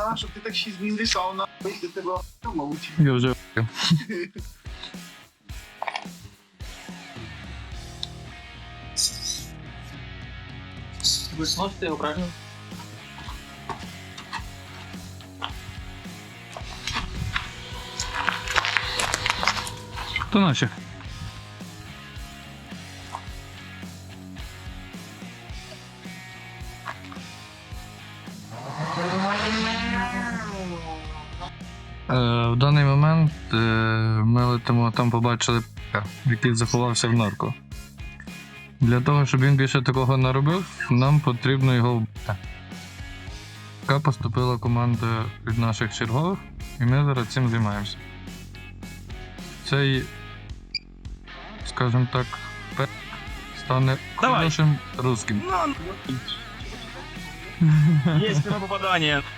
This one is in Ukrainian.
та, щоб ти так 6 днів рішав на після тебе мабуть. Я вже. Ви зможете його правильно? То наші. В даний момент е, ми летимо, там побачили п***а, який заховався в нарко. Для того, щоб він більше такого не робив, нам потрібно його вбити. Така поступила команда від наших чергових, і ми зараз цим займаємося. Цей, скажімо так, пе- стане Давай. хорошим русським. Есть прямое попадание.